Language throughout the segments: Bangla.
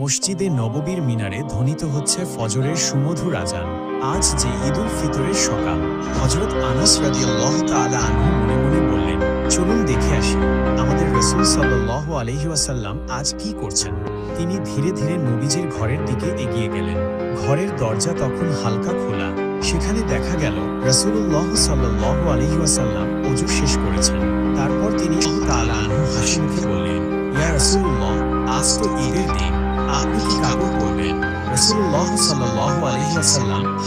মসজিদে নববীর মিনারে ধ্বনিত হচ্ছে ফজরের সুমধুর আজান। আজ যে ঈদ উল ফিতরের সকাল হজরত আনাস মনে মনে বললেন, চলুন দেখে আসি, আমাদের রসুল সাল্লাল্লাহু আলাইহি ওয়াসাল্লাম আজ কি করছেন? তিনি ধীরে ধীরে নবীজির ঘরের দিকে এগিয়ে গেলেন। ঘরের দরজা তখন হালকা খোলা। সেখানে দেখা গেল রসুল্লাহ সাল্লাল্লাহু আলাইহি ওয়াসাল্লাম অজু শেষ করেছেন। তারপর তিনি তাআলা আনহু হাসি বললেন, ইয়া রাসূলুল্লাহ, আজ তো ঈদের দিন। আপনি কি কাপড় পরবেন রাসূলুল্লাহ সাল্লাল্লাহু আলাইহি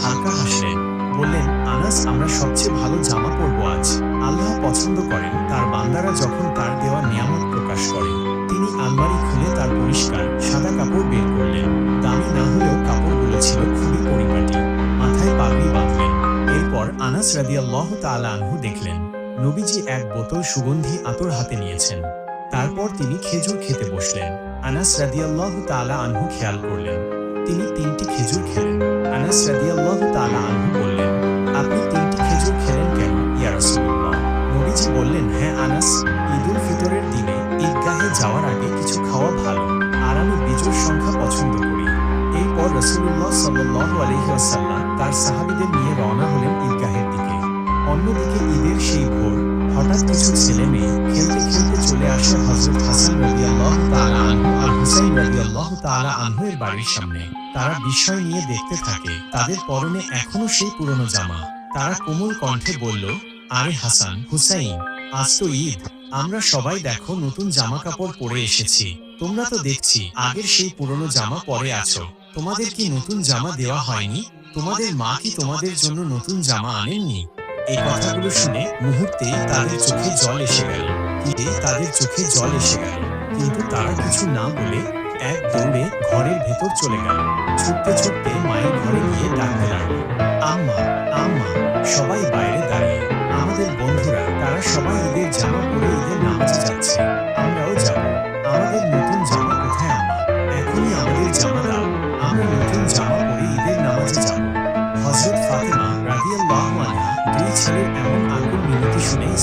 হালকা হাসলেন। বললেন, আনাস, আমরা সবচেয়ে ভালো জামা পরবো আজ। আল্লাহ পছন্দ করেন, তার বান্দারা যখন তার দেওয়া নিয়ামত প্রকাশ করে। তিনি আলমারি খুলে তার পরিষ্কার সাদা কাপড় বের করলেন। দামি না হলেও কাপড়গুলো ছিল খুবই পরিপাটি। মাথায় পাগড়ি বাঁধলেন। এরপর আনাস রাদিয়াল্লাহু তাআলা আনহু দেখলেন, নবীজি এক বোতল সুগন্ধি আতর হাতে নিয়েছেন। তারপর তিনি খেজুর খেতে বসলেন। আনাস রাদিয়াল্লাহু তাআলা আনহু খেয়াল করলেন। তিনি তিনটি খেজুর খেলেন। আনাস রাদিয়াল্লাহু তাআলা আনহু বললেন, আপনি তিনটি খেজুর খেলেন কেন, ইয়া রাসূলুল্লাহ? নবীজি বললেন হ্যাঁ আনাস, ঈদুল ফিতরের দিনে ঈদগাহে যাওয়ার আগে কিছু খাওয়া ভালো। আর আমি বিজোর সংখ্যা পছন্দ করি। এরপর রসুল্লাহ সাল্লাল্লাহু আলাইহি ওয়াসাল্লাম তার সাহাবীদের নিয়ে রওনা হলেন ঈদগাহের দিকে। অন্যদিকে ঈদের সেই ভোর হঠাৎ কিছু ছেলে মেয়ে খেলতে খেলতে চলে আসে হযরত হাসান আনহু আর হুসাইন বাড়ির সামনে। তারা বিস্ময় নিয়ে দেখতে থাকে, তাদের পরনে এখনও সেই পুরনো জামা। তারা কোমল কণ্ঠে বলল, আরে হাসান, হুসাইন, আজ তো ঈদ। আমরা সবাই দেখো নতুন জামা কাপড় পরে এসেছি। তোমরা তো দেখছি, আগের সেই পুরনো জামা পরে আছো। তোমাদের কি নতুন জামা দেওয়া হয়নি? তোমাদের মা কি তোমাদের জন্য নতুন জামা আনেননি? এই কথাগুলো শুনে মুহূর্তে তাদের চোখে জল এসে গেল। ঈদে তাদের চোখে জল এসে গেল। কিন্তু তারা কিছু না বলে এক দৌড়ে ঘরের ভেতর চলে গেল। ছুটতে ছুটতে মায়ের ঘরে গিয়ে ডাকতে লাগল, আম্মা আম্মা, সবাই বাইরে দাঁড়িয়ে। আমাদের বন্ধুরা, তারা সবাই ঈদের জামা পরে ঈদের নামাজে যাচ্ছে। আমরাও যাব। আমাদের নতুন জামা কোথায়, আম্মা? এখনই আমাদের জামা দাও। আমরা নতুন জামা পরে ঈদের নামাজে যাব। হযরত ফাতেমা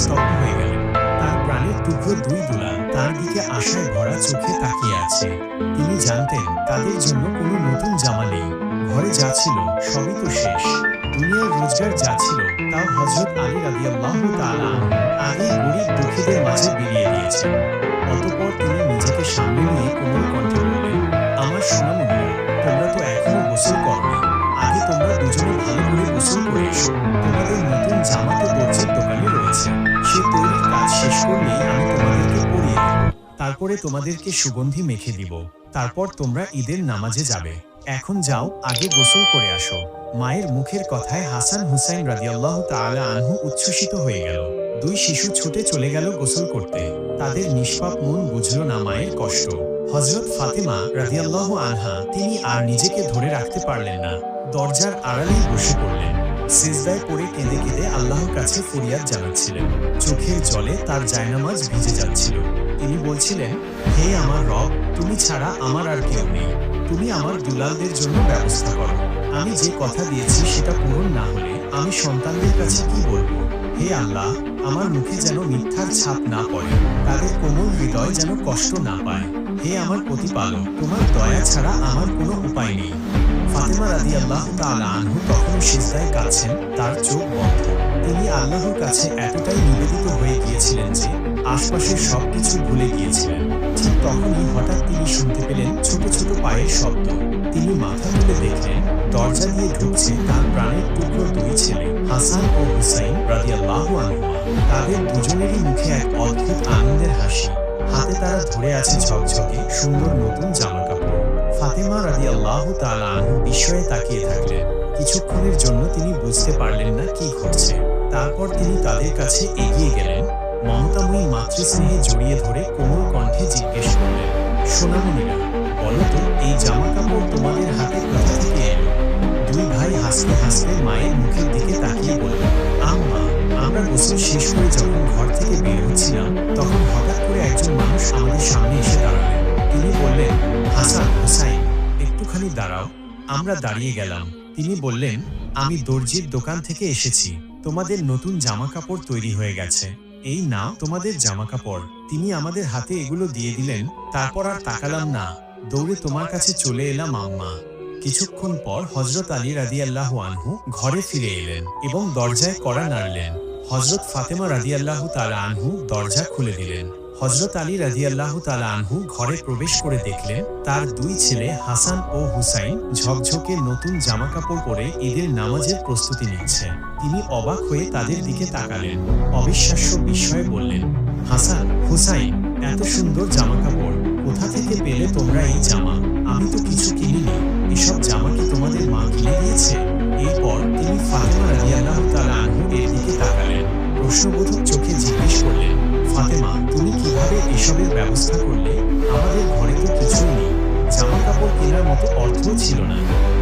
স্তব্ধ হয়ে গেলেন তার প্রাণের টুকরো দুই দুলা তার দিকে আশায় ভরা চোখে তাকিয়ে আছে। তিনি জানতেন তাদের জন্য কোনো নতুন জামা নেই। ঘরে যা ছিল, সবই তো শেষ। দুনিয়ার রোজগার যা ছিল, তাও হযরত আলী রাদিয়াল্লাহু তাআলা আগেই গরিব দুঃখীদের মাঝে বিলিয়ে দিয়েছেন অতঃপর তিনি নিজেকে সামনে নিয়ে কোমল কণ্ঠে বললেন, আমার সোনামণিরা তোমরা তো এখনও গোসল করনি। আগে তোমরা দুজনে ভালো করে গোসল করে এসো। তোমাদের নতুন জামা তো দর্জির দোকানে তারপরে তোমাদেরকে সুগন্ধি মেখে দিব। তারপর তোমরা ঈদের নামাজে যাবে। এখন যাও, আগে গোসল করে আসো। মায়ের মুখের কথায় হাসান হুসাইন রাদিয়াল্লাহু তাআলা আনহু উচ্ছ্বসিত হয়ে গেল। দুই শিশু ছুটে চলে গেল গোসল করতে। তাদের নিষ্পাপ মন বুঝলো না মায়ের কষ্ট। হযরত ফাতেমা রাদিয়াল্লাহু আনহা, তিনি আর নিজেকে ধরে রাখতে পারলেন না। দরজার আড়ালেই বসে পড়লেন। সিজদায় পড়ে কেঁদে কেঁদে আল্লাহর কাছে ফরিয়াদ জানাচ্ছিলেন। চোখের জলে তার জায়নামাজ ভিজে যাচ্ছিল। তিনি বলছিলেন, হে আমার রব, তুমি ছাড়া আমার আর কেউ নেই। তুমি আমার দুলালদের জন্য ব্যবস্থা করো। আমি যে কথা দিয়েছি সেটা পূরণ না হলে আমি সন্তানদের কাছে কি বলব? হে আল্লাহ, আমার মুখে যেন মিথ্যার ছাপ না পড়ে, তাদের কোমল হৃদয় যেন কষ্ট না পায়। হে আমার প্রতিপালক, তোমার দয়া ছাড়া আমার কোনো উপায় নেই। ফাতেমা রাদিয়াল্লাহু তাআলা আনহু তখন সিজদায় কাছেন তার চোখ বন্ধ। তিনি আল্লাহর কাছে এতটাই নিবেদিত হয়ে গিয়েছিলেন যে আশপাশের সবকিছু ভুলে গিয়েছিলেন। ঠিক তখনই হঠাৎ তিনি শুনতে পেলেন ছোট ছোট পায়ের শব্দ। তিনি মাথা তুলে দেখলেন, দরজা দিয়ে ঢুকছে তার প্রাণের টুকরো দুই ছেলে, হাসান ও হুসাইন রাদিয়াল্লাহু আনহুমা। তাদের দুজনেরই মুখে এক অদ্ভুত আনন্দের হাসি। হাতে তারা ধরে আছে ঝকঝকে সুন্দর নতুন জামা কাপড় ফাতেমা রাদিয়াল্লাহু তাআলা আনহু বিস্ময়ে তাকিয়ে থাকলেন। কিছুক্ষণের জন্য তিনি বুঝতে পারলেন না কি ঘটছে। তারপর তিনি তাদের কাছে এগিয়ে গেলেন। মমতাময়ী মাতৃস্নেহে জড়িয়ে ধরে কোমল কণ্ঠে জিজ্ঞেস করলেন, সোনামণিরা, বলো তো, এই জামা কাপড় তোমাদের হাতে কোথা থেকে এলো? দুই ভাই হাসতে হাসতে মায়ের মুখের দিকে তাকিয়ে বলল আম্মা আমরা গোসল শেষ করে যখন ঘর থেকে বের হচ্ছিলাম, তখন হঠাৎ করে একজন মানুষ আমাদের সামনে এসে দাঁড়ালেন। তিনি বললেন, হাসান, হুসাইন, একটুখানি দাঁড়াও, আমরা দাঁড়িয়ে গেলাম। তিনি বললেন, আমি দর্জির দোকান থেকে এসেছি, তোমাদের নতুন জামা কাপড় তৈরি হয়ে গেছে। এই না, তোমাদের জামা কাপড় তিনি আমাদের হাতে এগুলো দিয়ে দিলেন, তারপর আর তাকালাম না। দৌড়ে তোমার কাছে চলে এলাম আম্মা। কিছুক্ষণ পর হজরত আলী রাদিয়াল্লাহু আনহু ঘরে ফিরে এলেন এবং দরজায় কড়া নাড়লেন। হজরত ফাতেমা রাদি আল্লাহ তার আনহু দরজা খুলে দিলেন। হজরত আলী রাদিয়াল্লাহু তাআলা আনহু ঘরে প্রবেশ করে দেখলেন, তার দুই ছেলে হাসান ও হুসাইন ঝকঝকে নতুন জামাকাপড় পরে ঈদের নামাজের প্রস্তুতি নিচ্ছে। তিনি অবাক হয়ে তাদের দিকে তাকালেন। অবিশ্বাস্য বিস্ময়ে বললেন, হাসান, হুসাইন, এত সুন্দর জামাকাপড়, কোথা থেকে পেলে তোমরা এই জামা? আমি তো কিছু কিনিনি। এসব জামা কি তোমাদের মা কিনে দিয়েছে? এরপর তিনি ফাতেমা রাদিয়াল্লাহু তাআলা আনহু এর দিকে তাকালেন। প্রশ্নবোধক চোখে জিজ্ঞেস করলেন ফাতেমা, তুমি কীভাবে এসবের ব্যবস্থা করলে? আমাদের ঘরে তো কিছুই নেই। জামা কাপড় কেনার মতো অর্থ ছিল না।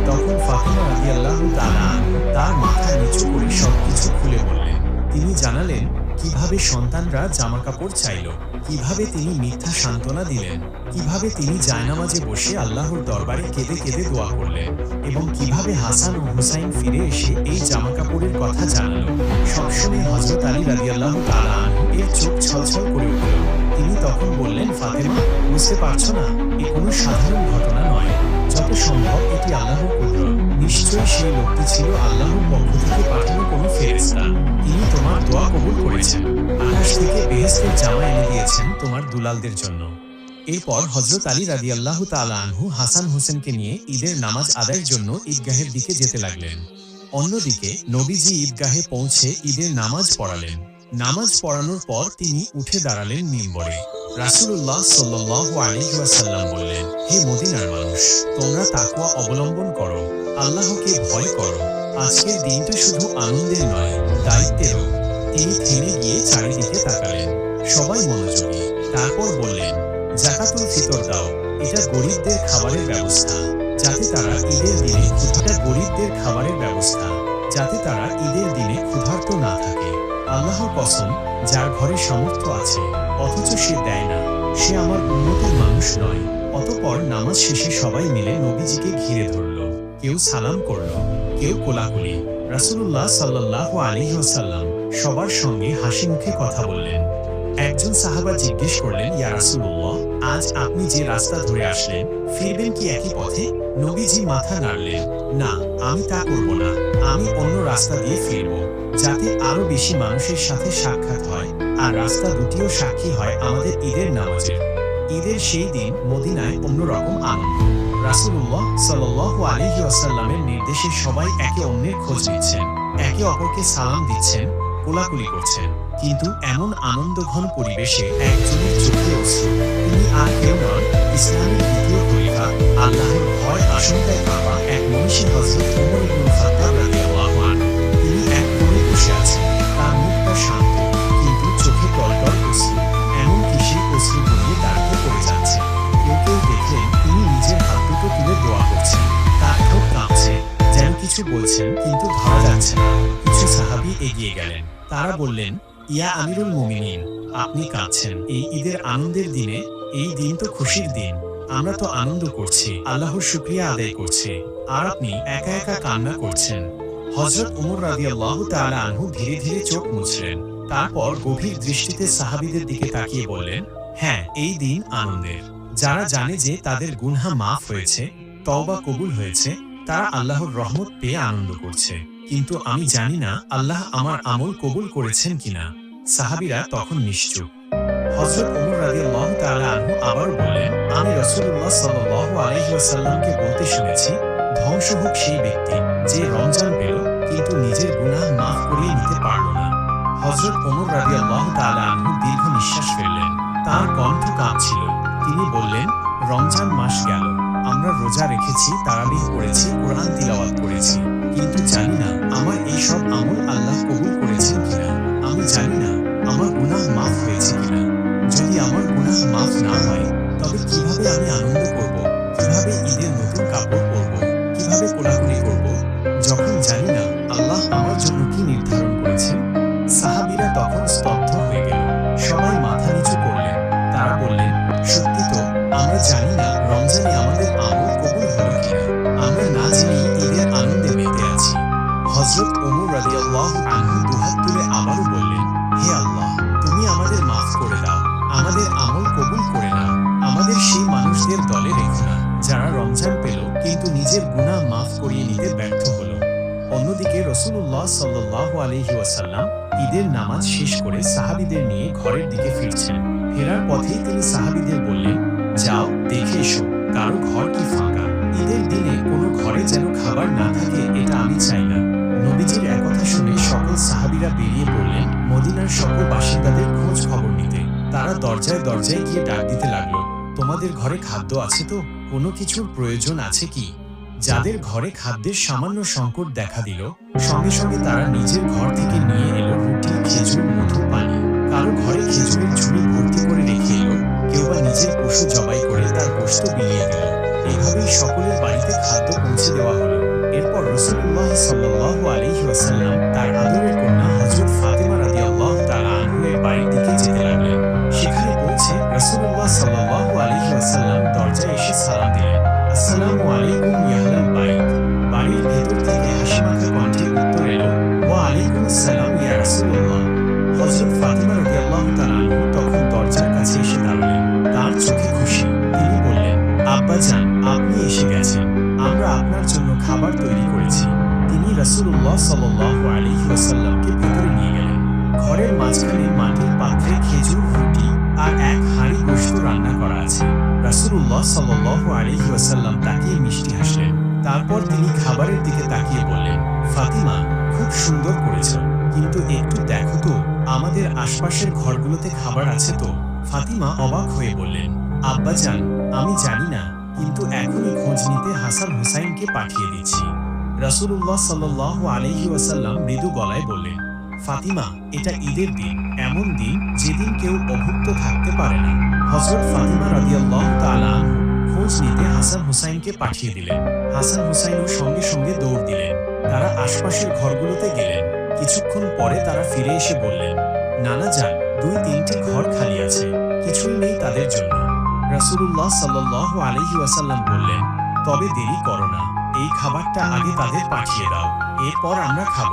তখন ফাতেমা আলী আল্লাহ তারা তার মাথা নিচু করে সবকিছু খুলে বললেন তিনি জানালেন, কীভাবে সন্তানরা জামা কাপড় চাইল? কীভাবে তিনি মিথ্যা সান্ত্বনা দিলেন, কীভাবে তিনি জায়নামাজে বসে আল্লাহর দরবারে কেঁদে কেঁদে দোয়া করলেন, এবং কীভাবে হাসান ও হুসাইন ফিরে এসে এই জামা কাপড়ের কথা জানালো, সবসময় হজরত আলী রাদিয়াল্লাহু তাআলা আনহু এর চোখ ছলছল করে উঠল। তিনি তখন বললেন, ফাতেমা, বুঝতে পারছ না, এ কোনো সাধারণ ঘটনা নয়। যত সম্ভব এটি আল্লাহর কুদরত। নিশ্চয়ই সেই লোকটি ছিল আল্লাহর পক্ষ থেকে পাঠানো কোনো ফেরেশতা। তিনি তোমার দোয়া কবুল করেছেন। আকাশ থেকে বেহেশতের জামা দিয়েছেন তোমার দুলালদের জন্য। এরপর হজরত আলী রাদিয়াল্লাহু তাআলা আনহু হাসান হোসেনকে নিয়ে ঈদের নামাজ আদায়ের জন্য ঈদগাহের দিকে যেতে লাগলেন। অন্যদিকে নবীজি ঈদগাহে পৌঁছে ঈদের নামাজ পড়ালেন। নামাজ পড়ানোর পর তিনি উঠে দাঁড়ালেন মিম্বরে। রাসূলুল্লাহ সাল্লাল্লাহু আলাইহি বললেন, হে মদিনার মানুষ, তোমরা তাকওয়া অবলম্বন করো, আল্লাহকে ভয় করো। আজকের দিনটা শুধু আনন্দের নয়, দায়িত্বেরও। তিনি থেমে গিয়ে চারিদিকে তাকালেন। সবাই মনোযোগী। তারপর বললেন, জাকাতুল ফিতর দাও, এটা গরিবদের খাবারের ব্যবস্থা। যাতে তারা ঈদের দিনে ক্ষুধাটা গরিবদের খাবারের ব্যবস্থা। যাতে তারা ঈদের দিনে ক্ষুধার্ত না থাকে। আল্লাহর কসম, যার ঘরে সামর্থ্য আছে, অথচ সে দেয় না। সে আমার উন্নতির মানুষ নয়। অতপর নামাজ শেষে সবাই মিলে নবীজিকে ঘিরে ধরল। কেউ সালাম করল, কেউ কোলাকুলি। রাসূলুল্লাহ সাল্লাল্লাহু আলাইহি ওয়াসাল্লাম সবার সঙ্গে হাসি মুখে কথা বললেন। একজন সাহাবা জিজ্ঞেস করলেন, ইয়া রাসূলুল্লাহ, আজ আপনি যে রাস্তা ধরে আসলেন, ফিরবেন কি একই পথে? নবীজি মাথা নাড়লেন, না, আমি তা করব না, আমি অন্য রাস্তা দিয়ে ফিরব, যাতে আরও বেশি মানুষের সাথে সাক্ষাৎ হয়, আর রাস্তা দুটিও সাক্ষী হয় আমাদের ঈদের নামাজের ঈদের সেই দিন মদিনায় অন্যরকম আনন্দ। রাসূলুল্লাহ সাল্লাল্লাহু আলাইহি ওয়াসাল্লামের নির্দেশে সবাই একে অন্যের খোঁজ নিচ্ছেন, একে অপরকে সালাম দিচ্ছেন, কোলাকুলি করছেন। কিন্তু এমন আনন্দঘন পরিবেশে একজনের চোখে অশ্রু। তিনি আর কেউ নন, ইসলামের দ্বিতীয় খলিফা, আল্লাহর ভয় আশঙ্কায় কাঁপা এক মনীষী হযরত ওমর ইবনে খাত্তাব রাদিয়াল্লাহু আনহু। তিনি এক কোণে বসে আছেন, তার মুখটা শান্ত, কিন্তু চোখে টলটল অশ্রু। এমনকি সেই অশ্রু গড়িয়ে দাঁড়িয়ে পড়ে যাচ্ছে। কেউ কেউ দেখলেন তিনি নিজের হাত দুটো তুলে দোয়া করছেন। তার ঠোঁট কাঁপছে, যেন কিছু বলছেন। এগিয়ে গেলেন। তারা বললেন, ইয়া আমিরুল মুমিনিন, আপনি কাঁদছেন। এই ঈদের আনন্দের দিনে, এই দিন তো খুশির দিন। আমরা তো আনন্দ করছি, আল্লাহর শুকরিয়া আদায় করছি। আর আপনি একা একা কান্না করছেন। হযরত ওমর রাদিয়াল্লাহু তাআলা আনহু ধীরে ধীরে চোখ মুছলেন। তারপর গভীর দৃষ্টিতে সাহাবীদের দিকে তাকিয়ে বললেন হ্যাঁ এই দিন আনন্দের। যারা জানে যে তাদের গুনহা মাফ হয়েছে, তওবা কবুল হয়েছে, তারা আল্লাহর রহমত পেয়ে আনন্দ করছে। কিন্তু আমি জানি না আল্লাহ আমার আমল কবুল করেছেন কিনা। সাহাবীরা তখন নিশ্চুপ। ধ্বংস হোক সেই ব্যক্তি যে রমজান কিন্তু নিজের নিতে পারল না। দীর্ঘ নিঃশ্বাস ফেললেন। তার কণ্ঠ কাঁপছিল। তিনি বললেন, রমজান মাস গেল। আমরা রোজা রেখেছি, তারাবিহ করেছি, কোরআন তিলাওয়াত করেছি। কিন্তু জানি না, আমার এই সব আমল আল্লাহ কবুল করেছেন কিনা। আমি জানি না, আমার গুনাহ মাফ হয়েছে কিনা। যদি আমার গুনাহ মাফ না হয়, তবে কীভাবে আমি আনন্দ করব? কীভাবে ঈদের নতুন কাপড় নামাজ শেষ করে সাহাবিদের নিয়ে ঘরের দিকে ফিরছেন। ফেরার পথেই তিনি সাহাবিদের বললেন, যাও, দেখে এসো, কারও ঘর কি ফাঁকা? ঈদের দিনে কোনো ঘরে যেন খাবার না থাকে, এটা আমি চাই না। নবীজির একথা শুনে সকল সাহাবীরা বেরিয়ে পড়লেন মদিনার সকল বাসিন্দাদের খোঁজ খবর নিতে। তারা দরজায় দরজায় গিয়ে ডাক দিতে লাগল, তোমাদের ঘরে খাদ্য আছে তো? কোনো কিছুর প্রয়োজন আছে কি? যাদের ঘরে খাদ্যের সামান্য সংকট দেখা দিল সঙ্গে সঙ্গে তারা নিজের ঘর থেকে নিয়ে এলো রুটি, খেজুর মধু পানি। কারও ঘরে খেজুরের ঝুড়ি ভর্তি করে রেখে এলো, কেউ বা নিজের পশু জবাই করে তার গোশত বিলিয়ে দিল। এইভাবেই সকলের বাড়িতে খাদ্য পৌঁছে দেওয়া হলো। এরপর রসুল্লাহ সাল্লাল্লাহু আলাইহি ওয়াসাল্লাম তার আদরের কন্যা হযরত ফাতেমা রাদিয়াল্লাহু তাআলা আনহুয়ের বাড়ির দিকে যেতে লাগলেন। সেখানে পৌঁছে রাসূলুল্লাহ সাল্লাল্লাহু আলাইহি ওয়াসাল্লাম দরজায় এসে সালাম দিলেন। আসসালামু আলাইকুম ইয়াহলাল বাইত। বাড়ির ভেতর তখন দরজার কাছে এসে দাঁড়ালেন তার চোখে খুশি তিনি বললেন আপনি এসে গেছেন আমরা আপনার জন্য খাবার তৈরি করেছি তিনি আলাইহি ওয়াসাল্লামকে ভেতরে নিয়ে গেলেন ঘরের মাঝখানে মাটির পাত্রে খেজুর রুটি আর এক হাঁড়ি গোশত রান্না করা আছে রাসূলুল্লাহ সাল্লাল্লাহু আলাইহি ওয়াসাল্লাম তাকিয়ে মিষ্টি হাসলেন তারপর তিনি খাবারের দিকে তাকিয়ে বললেন ফাতিমা খুব সুন্দর করেছ। কিন্তু একটু দেখো তো, আমাদের আশপাশের ঘরগুলোতে খাবার আছে তো। ফাতিমা অবাক হয়ে বললেন, আব্বাজান, আমি জানি না, কিন্তু এখনই খোঁজ নিতে হাসান হুসাইনকে পাঠিয়ে দিচ্ছি। রাসূলুল্লাহ সাল্লাল্লাহু আলাইহি ওয়াসাল্লাম মৃদু গলায় বললেন, ফাতিমা, এটা ঈদের দিন, এমন দিন যেদিন কেউ অভুক্ত থাকতে পারে না। হযরত ফাতিমা রাদিয়াল্লাহু তাআলা আনহু খোঁজ নিতে হাসান হুসাইনকে পাঠিয়ে দিলেন। হাসান হুসাইনও সঙ্গে সঙ্গে দৌড় দিলেন। তারা আশপাশের ঘরগুলোতে গেলেন। কিছুক্ষণ পরে তারা ফিরে এসে বললেন, নানা যান, দুই তিনটি ঘর খালি আছে, কিছুই নেই তাদের জন্য। রাসূলুল্লাহ সাল্লাল্লাহু আলাইহি ওয়াসাল্লাম বললেন, তবে দেরি করো না, এই খাবারটা আগে তাদের পাঠিয়ে দাও, এরপর আমরা খাব।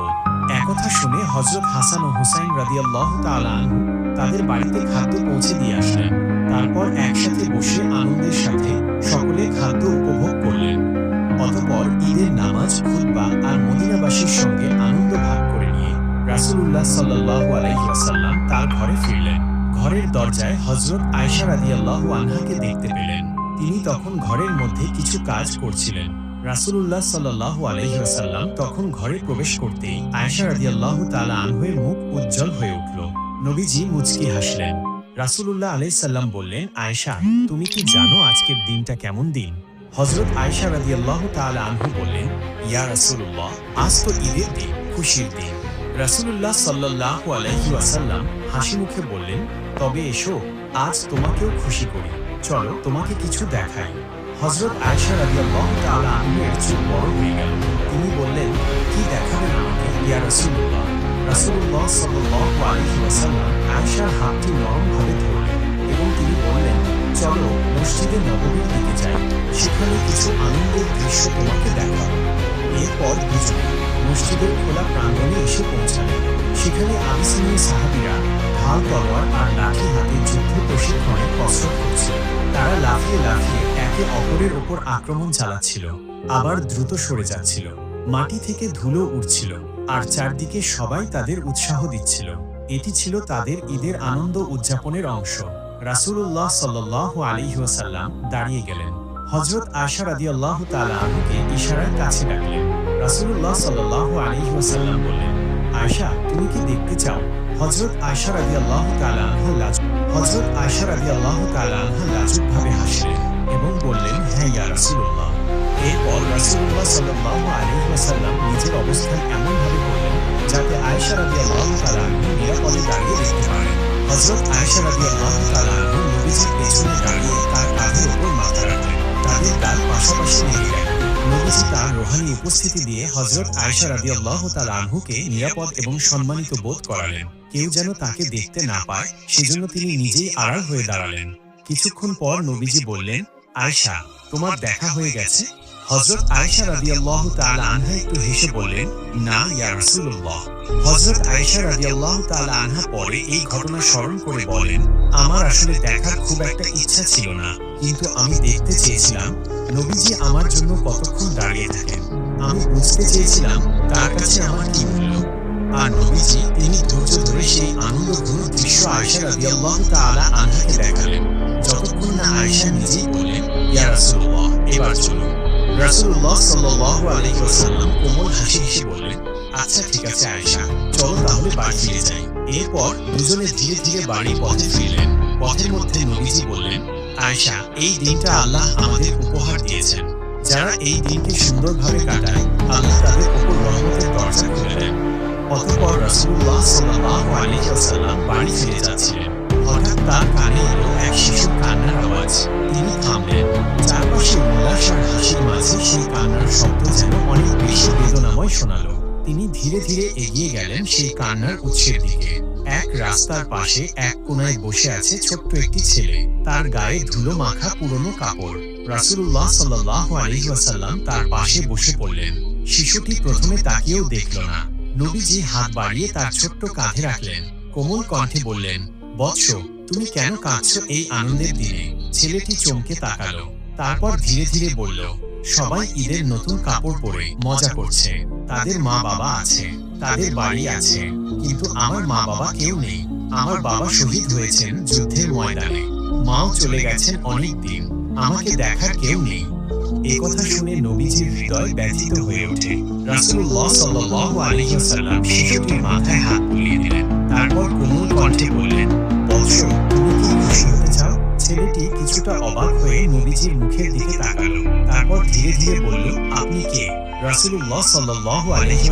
একথা শুনে হযরত হাসান ও হুসাইন রাদিয়াল্লাহু তাআলা আনহু তাদের বাড়িতে খাদ্য পৌঁছে দিয়ে আসলেন। তারপর একসাথে বসে আনন্দের সাথে সকলে খাদ্য উপভোগ করলেন। অতঃপর ঈদের নামাজ, খুতবা আর মদিনাবাসীর সঙ্গে আনন্দ নিয়ে রাসূলুল্লাহ সাল্লাল্লাহু তার ঘরে ফিরলেন। ঘরের দরজায় হযরত আয়েশা রাদিয়াল্লাহু আনহাকে দেখতে পেলেন। তিনি তখন ঘরের মধ্যে কিছু কাজ করছিলেন। আলাইহি ওয়াসাল্লাম তখন ঘরে প্রবেশ করতেই আনহুয়ের মুখ উজ্জ্বল হয়ে উঠল। নবীজি মুচকি হাসলেন। রাসূলুল্লাহ বললেন, আয়েশা, তুমি কি জানো আজকের দিনটা কেমন দিন? রাদিয়াল্লাহু তাআলা আনহু বললেন, ইয়া রাসূলুল্লাহ, আজ তো ঈদের দিন, খুশির দিন। রাসূলুল্লাহ সাল্লাল্লাহু আলাইহি ওয়াসাল্লাম হাসি মুখে বললেন, তবে এসো, আজ তোমাকেও খুশি করি। চলো তোমাকে কিছু দেখাই। হজরত আয়েশা রাদিয়াল্লাহু তাআলা বড় হয়ে গেল। তিনি বললেন, কি দেখাবেন আমাকে, ইয়া রাসূলুল্লাহ? রাসূলুল্লাহ সাল্লাল্লাহু আলাইহি ওয়াসাল্লাম আয়েশার হাতটি নরমভাবে ধরলেন এবং তিনি বললেন, চলো মসজিদে নববীর দিকে যাই। সেখানে কিছু আনন্দের দৃশ্য তোমাকে দেখাবো। এরপর দুজনে মসজিদের খোলা প্রাঙ্গণে এসে পৌঁছালেন সেখানে আবিসিনীয় সাহাবীরা ঢাল তলোয়ার আর লাঠি হাতে যুদ্ধ প্রশিক্ষণে কসরত করছিল তারা লাফিয়ে লাফিয়ে একে অপরের ওপর আক্রমণ চালাচ্ছিল, আবার দ্রুত সরে যাচ্ছিল। মাটি থেকে ধুলো উড়ছিল, আর চারদিকে সবাই তাদের উৎসাহ দিচ্ছিল। এটি ছিল তাদের ঈদের আনন্দ উদযাপনের অংশ। রাসূলুল্লাহ সাল্লাল্লাহু আলাইহি ওয়াসাল্লাম দাঁড়িয়ে গেলেন। হযরত আয়েশা রাদিয়াল্লাহু তাআলা আনহুকে ইশারার কাছে ডাকলেন। রাসূলুল্লাহ সাল্লাল্লাহু আলাইহি ওয়াসাল্লাম বললেন, আয়েশা, তুমি কি দেখতে চাও? হযরত আয়েশা রাদিয়াল্লাহু তাআলা আনহা লাজ, হযরত আয়েশা রাদিয়াল্লাহু তাআলা আনহা লাজুকভাবে হাসলেন এবং বললেন হ্যাঁ ইয়া রাসূলুল্লাহ। এরপর রাসূলুল্লাহ সাল্লাল্লাহু আলাইহি ওয়াসাল্লাম নিজের অবস্থান এমনভাবে করলেন যাতে আয়েশা রাদিয়াল্লাহু তাআলা আনহা নিরাপদে দাঁড়িয়ে দেখতে পারেন হযরত আয়েশা রাদিয়াল্লাহু তাআলা আনহা নবীজির পেছনে দাঁড়িয়ে তার কাঁধের উপর মাথা রাখলেন। তাদের গাল পাশাপাশি গেল রোহানি উপস্থিতি দিয়ে হযরত আয়েশা রাদিয়াল্লাহু তাআলা আনহুকে নিরাপদ এবং সম্মানিত বোধ করালেন। কেউ যেন তাকে দেখতে না পায়, সেজন্য তিনি নিজেই আড়াল হয়ে দাঁড়ালেন। কিছুক্ষণ পর নবীজি বললেন, আয়েশা, তোমার দেখা হয়ে গেছে? হযরত আয়েশা রাদিয়াল্লাহু তাআলা আনহা একটু হেসে বললেন, না, ইয়া হযরত আয়েশা রাদিয়াল্লাহু তাআলা আনহা পরে এই ঘটনা স্মরণ করে বলেন, আমার আসলে দেখার খুব একটা ইচ্ছা ছিল না, কিন্তু আমি দেখতে চেয়েছিলাম নবীজি আমার জন্য কতক্ষণ দাঁড়িয়ে থাকেন? আমি বুঝতে চেয়েছিলাম তার কাছে আমার কি মূল্য। আর নবীজি তিনি ধৈর্য ধরে সেই আনন্দঘন দৃশ্য আয়েশা রাদিয়াল্লাহু তাআলা আনহাকে দেখালেন। যতক্ষণ না আয়েশা নিজেই বললেন, ইয়া রাসূলুল্লাহ, এবার চলুন। রাসূলুল্লাহ সাল্লাল্লাহু আলাইহি কোমল হাসি হেসে বললেন আচ্ছা ঠিক আছে আয়সা চলো তাহলে বাড়ি ফিরে যাই। এরপর দুজনে ধীরে ধীরে বাড়ি পথে ফিরলেন। পথের মধ্যে নবীজি বললেন আয়েশা, এই দিনটা আল্লাহ আমাদের উপহার দিয়েছেন। যারা এই দিনকে সুন্দরভাবে কাটায়, আল্লাহ তাদের উপর রহমতের দরজা খুলে দেন। অতঃপর রাসূলুল্লাহ সাল্লাল্লাহু আলাইহি ওয়াসাল্লাম বাড়ি ফিরে যাচ্ছিলেন। হঠাৎ তার কানে এলো এক শিশুর কান্নার আওয়াজ। তিনি থামলেন। চারপাশে উল্লাস আর হাসির মাঝে সেই কান্নার শব্দ যেন অনেক বেশি বেদনাময় শোনালো। তিনি ধীরে ধীরে এগিয়ে গেলেন সেই কান্নার উৎসের দিকে। এক রাস্তার পাশে এক কোনায় বসে আছে ছোট্ট একটি ছেলে। তার গায়ে ধুলো মাখা পুরনো কাপড়। রাসূলুল্লাহ সাল্লাল্লাহু আলাইহি ওয়াসাল্লাম তার পাশে বসে পড়লেন। শিশুটি প্রথমে তাকিয়েও দেখল না। নবীজি হাত বাড়িয়ে তার ছোট্ট কাঁধে রাখলেন। কোমল কণ্ঠে বললেন, বৎস, তুমি কেন কাঁদছো এই আনন্দের দিনে? ছেলেটি চমকে তাকালো। তারপর ধীরে ধীরে বলল, সবাই ঈদের নতুন কাপড় পরে মজা করছে। তাদের মা বাবা আছে, তাদের বাড়ি আছে। কিন্তু আমার মা বাবা কেউ নেই। আমার বাবা শহীদ হয়েছেন যুদ্ধের ময়দানে। মাও চলে গেছেন অনেক দিন। আমাকে দেখার কেউ নেই। এই কথা শুনে নবীজির হৃদয় ব্যথিত হয়ে ওঠে। রাসূলুল্লাহ সাল্লাল্লাহু আলাইহি ওয়াসাল্লাম শিশুটির মাথায় হাত বুলিয়ে দিলেন। তারপর কোমল কণ্ঠে বললেন বৎস তুমি কি খুশি হতে চাও? ছেলেটি কিছুটা অবাক হয়ে নবীজির মুখের দিকে তাকালো। তারপর ধীরে ধীরে বলল, আপনি কে? রাসূলুল্লাহ সাল্লাল্লাহু আলাইহি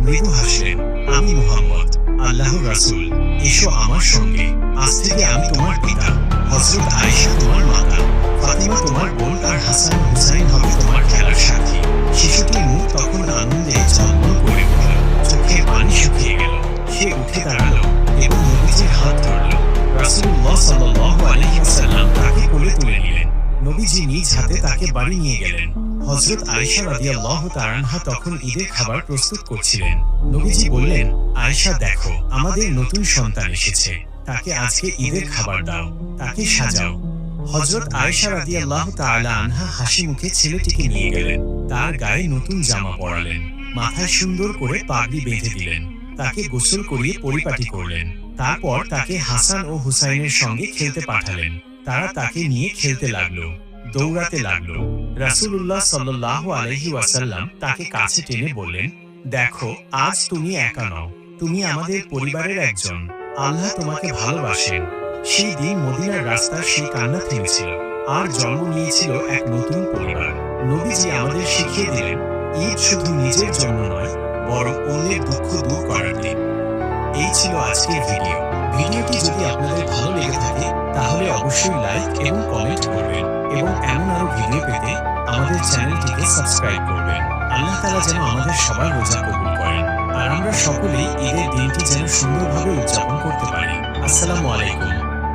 মৃদু হাসলেন, আমি মুহাম্মদ, আল্লাহর রাসূল। এসো আমার সঙ্গে। আজ থেকে আমি তোমার পিতা। হযরত আয়েশা তোমার মাতা। ফাতিমা তোমার বোন আর হাসান হুসাইন হবে তোমার খেলার সাথী। শিশুটির মুখ তখন আনন্দে ঝলমল করে উঠল চোখে পানি শুকিয়ে গেল। সে উঠে দাঁড়াল এবং নবীজির হাত ধরল। রাসূলুল্লাহ সাল্লাল্লাহু আলাইহি ওয়াসাল্লাম তাকে কোলে তুলে নিলেন। নবীজি নিজ হাতে তাকে বাড়ি নিয়ে গেলেন। হযরত আয়েশা রাদিয়াল্লাহু তাআলাহা তখন ঈদের খাবার প্রস্তুত করছিলেন। নবীজি বললেন, আয়েশা, দেখো, আমাদের নতুন সন্তান এসেছে। তাকে আজকে ঈদের খাবার দাও, তাকে সাজাও। হযরত আয়েশা রাদিয়াল্লাহু তাআলা আনহা হাসি মুখে ছেলেটিকে নিয়ে গেলেন। তার গায়ে নতুন জামা পরালেন। মাথায় সুন্দর করে পাগড়ি বেঁধে দিলেন। তাকে গোসল করিয়ে পরিপাটি করলেন। তারপর তাকে হাসান ও হুসাইনের সঙ্গে খেলতে পাঠালেন। তারা তাকে নিয়ে খেলতে লাগল। দৌড়াতে লাগল। রাসূলুল্লাহ সাল্লাল্লাহু আলাইহি ওয়াসাল্লাম তাকে কাছে টেনে বললেন দেখো আজ তুমি একা নও। তুমি আমাদের পরিবারের একজন। আল্লাহ তোমাকে ভালোবাসেন। সেই দিন মদিনার রাস্তার সেই কান্না থেমেছিল। আর জন্ম নিয়েছিল এক নতুন পরিবার। নবীজি আমাদের শিখিয়ে দিলেন ঈদ শুধু নিজের জন্য নয় বরং অন্যের দুঃখ দূর করার দিন। এই ছিল আজকের ভিডিও ভিডিওটি যদি আপনাদের ভালো লেগে থাকে, তাহলে অবশ্যই লাইক এবং কমেন্ট করবেন এবং এমন আরও ভিডিও পেতে আমাদের চ্যানেলটিকে সাবস্ক্রাইব করবেন। আল্লাহ তালা যেন আমাদের সবার রোজা কবুল করেন। আর আমরা সকলেই ঈদের দিনটি যেন সুন্দরভাবে উদযাপন করতে পারি। আসসালামু আলাইকুম।